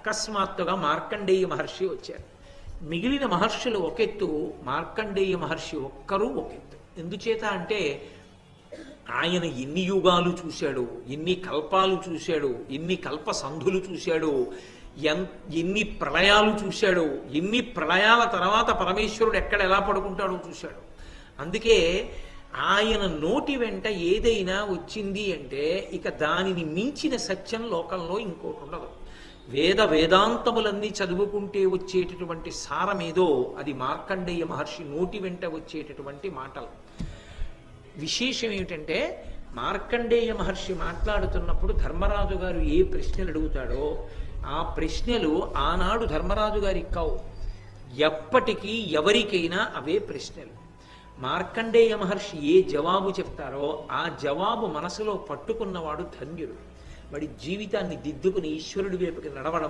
అకస్మాత్తుగా మార్కండేయ మహర్షి వచ్చారు. మిగిలిన మహర్షులు ఒకెత్తు మార్కండేయ మహర్షి ఒక్కరూ ఒకెత్తు. ఎందుచేత అంటే ఆయన ఎన్ని యుగాలు చూశాడు ఎన్ని కల్పాలు చూశాడు ఎన్ని కల్ప సంధులు చూశాడు ఎన్ ఎన్ని ప్రళయాలు చూశాడు ఎన్ని ప్రళయాల తర్వాత పరమేశ్వరుడు ఎక్కడ ఎలా పడుకుంటాడో చూశాడు. అందుకే ఆయన నోటి వెంట ఏదైనా వచ్చింది అంటే ఇక దానిని మించిన సత్యం లోకంలో ఇంకోటి ఉండదు. వేద వేదాంతములన్నీ చదువుకుంటే వచ్చేటటువంటి సారమేదో అది మార్కండేయ మహర్షి నోటి వెంట వచ్చేటటువంటి మాటలు. విశేషం ఏమిటంటే మార్కండేయ మహర్షి మాట్లాడుతున్నప్పుడు ధర్మరాజు గారు ఏ ప్రశ్నలు అడుగుతాడో ఆ ప్రశ్నలు ఆనాడు ధర్మరాజు గారికి కావు. ఎప్పటికీ ఎవరికైనా అవే ప్రశ్నలు. మార్కండేయ మహర్షి ఏ జవాబు చెప్తారో ఆ జవాబు మనసులో పట్టుకున్నవాడు ధన్యుడు. వాడి జీవితాన్ని దిద్దుకుని ఈశ్వరుడి వైపుకి నడవడం